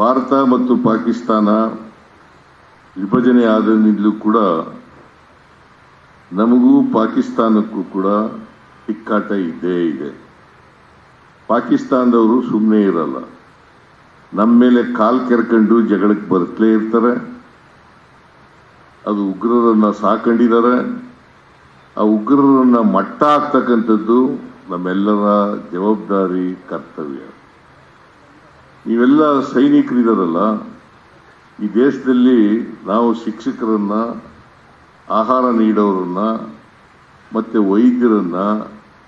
ಭಾರತ ಮತ್ತು ಪಾಕಿಸ್ತಾನ ವಿಭಜನೆ ಆದಂದಿಂದಲೂ ಕೂಡ ನಮಗೂ ಪಾಕಿಸ್ತಾನಕ್ಕೂ ಕೂಡ ಹಿಕ್ಕಾಟ ಇದ್ದೇ ಇದೆ. ಪಾಕಿಸ್ತಾನದವರು ಸುಮ್ಮನೆ ಇರಲ್ಲ. ನಮ್ಮ ಮೇಲೆ ಕಾಲ್ ಕೆರ್ಕೊಂಡು ಜಗಳಕ್ಕೆ ಬರ್ತಲೇ ಇರ್ತಾರೆ. ಅದು ಉಗ್ರರನ್ನ ಸಾಕೊಂಡಿದ್ದಾರೆ. ಆ ಉಗ್ರರನ್ನ ಮಟ್ಟ ಹಾಕ್ತಕ್ಕಂಥದ್ದು ನಮ್ಮೆಲ್ಲರ ಜವಾಬ್ದಾರಿ, ಕರ್ತವ್ಯ. ನೀವೆಲ್ಲ ಸೈನಿಕರಿದಾರಲ್ಲ, ಈ ದೇಶದಲ್ಲಿ ನಾವು ಶಿಕ್ಷಕರನ್ನ, ಆಹಾರ ನೀಡೋರನ್ನ, ಮತ್ತೆ ವೈದ್ಯರನ್ನ,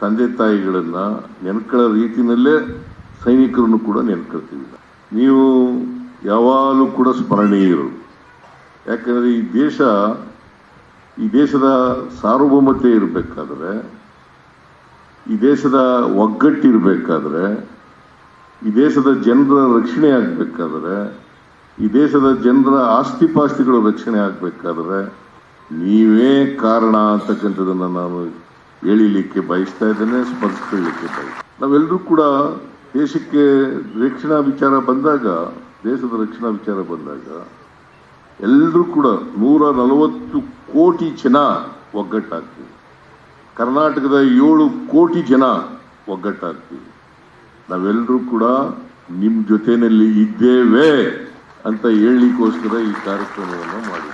ತಂದೆ ತಾಯಿಗಳನ್ನ ನೆನ್ಕೊಳ್ಳೋ ರೀತಿಯಲ್ಲೇ ಸೈನಿಕರನ್ನು ಕೂಡ ನೆನ್ಕೊಳ್ತೀವಿ. ನೀವು ಯಾವಾಗಲೂ ಕೂಡ ಸ್ಮರಣೀಯರು. ಯಾಕಂದ್ರೆ ಈ ದೇಶ, ಈ ದೇಶದ ಸಾರ್ವಭೌಮತೆ ಇರಬೇಕಾದ್ರೆ, ಈ ದೇಶದ ಒಗ್ಗಟ್ಟಿರಬೇಕಾದ್ರೆ ಈ ದೇಶದ ಜನರ ರಕ್ಷಣೆ ಆಗಬೇಕಾದ್ರೆ, ಈ ದೇಶದ ಜನರ ಆಸ್ತಿಪಾಸ್ತಿಗಳ ರಕ್ಷಣೆ ಆಗಬೇಕಾದ್ರೆ, ನೀವೇ ಕಾರಣ ಅಂತಕ್ಕಂಥದ್ದನ್ನು ನಾನು ಹೇಳಿಲಿಕ್ಕೆ ಬಯಸ್ತಾ ಇದ್ದೇನೆ, ಸ್ಮರಿಸ್ಕೊಳ್ಳಿಕ್ಕೆ ಬಯಸ್ತೇನೆ ನಾವೆಲ್ಲರೂ ಕೂಡ ದೇಶಕ್ಕೆ ರಕ್ಷಣಾ ವಿಚಾರ ಬಂದಾಗ, ದೇಶದ ರಕ್ಷಣಾ ವಿಚಾರ ಬಂದಾಗ, ಎಲ್ಲರೂ ಕೂಡ ನೂರ ನಲವತ್ತು ಕೋಟಿ ಜನ ಒಗ್ಗಟ್ಟಾಗ್ತೀವಿ. ಕರ್ನಾಟಕದ ಏಳು ಕೋಟಿ ಜನ ಒಗ್ಗಟ್ಟಾಗ್ತೀವಿ. ನಾವೆಲ್ಲರೂ ಕೂಡ ನಿಮ್ಮ ಜೊತೆಯಲ್ಲಿ ಇದ್ದೇವೆ ಅಂತ ಹೇಳಲಿಕ್ಕೋಸ್ಕರ ಈ ಕಾರ್ಯಕ್ರಮವನ್ನು ಮಾಡಿ